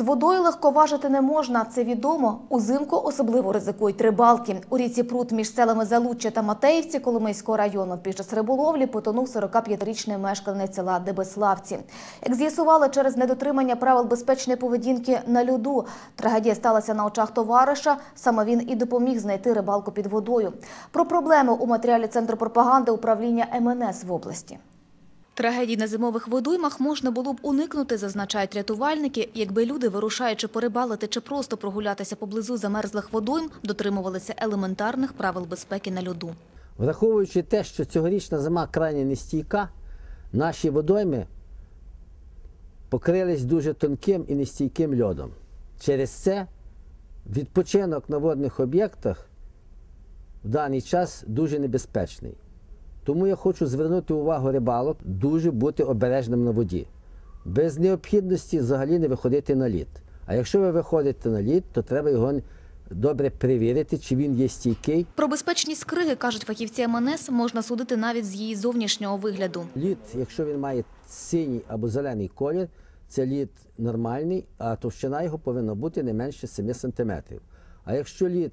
З водою легковажити не можна, це відомо. Узимку особливо ризикують рибалки. У ріці Прут між селами Залуччя та Матеївці Коломийського району під час риболовлі потонув 45-річний мешканець села Дебеславці. Як з'ясували через недотримання правил безпечної поведінки на льоду, трагедія сталася на очах товариша. Саме він і допоміг знайти рибалку під водою. Про проблеми у матеріалі Центру пропаганди управління МНС в області. Трагедій на зимових водоймах можна було б уникнути, зазначають рятувальники, якби люди, вирушаючи порибалити чи просто прогулятися поблизу замерзлих водойм, дотримувалися елементарних правил безпеки на льоду. Враховуючи те, що цьогорічна зима крайне нестійка, наші водойми покрились дуже тонким і нестійким льодом. Через це відпочинок на водних об'єктах в даний час дуже небезпечний. Тому я хочу звернути увагу рибалок дуже бути обережним на воді. Без необхідності взагалі не виходити на лід. А якщо ви виходите на лід, то треба його добре перевірити, чи він є стійкий. Про безпечність криги, кажуть фахівці МНС, можна судити навіть з її зовнішнього вигляду. Лід, якщо він має синій або зелений колір, це лід нормальний, а товщина його повинна бути не менше 7 см. А якщо лід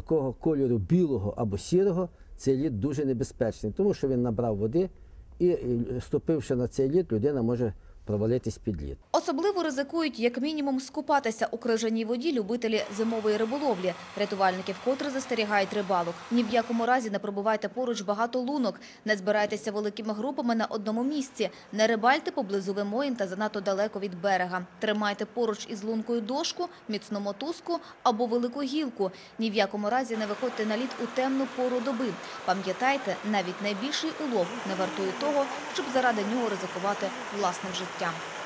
такого кольору білого або сірого, цей лід дуже небезпечний, тому що він набрав води і, ступивши на цей лід, людина може провалитись під лід. Особливо ризикують як мінімум скупатися у крижаній воді любителі зимової риболовлі. Рятувальники вкотре застерігають рибалок. Ні в якому разі не пробувайте поруч багато лунок, не збирайтеся великими групами на одному місці, не рибальте поблизу вимоїн та занадто далеко від берега. Тримайте поруч із лункою дошку, міцну мотузку або велику гілку. Ні в якому разі не виходьте на лід у темну пору доби. Пам'ятайте, навіть найбільший улов не вартує того, щоб заради нього ризикувати власним життям. victim.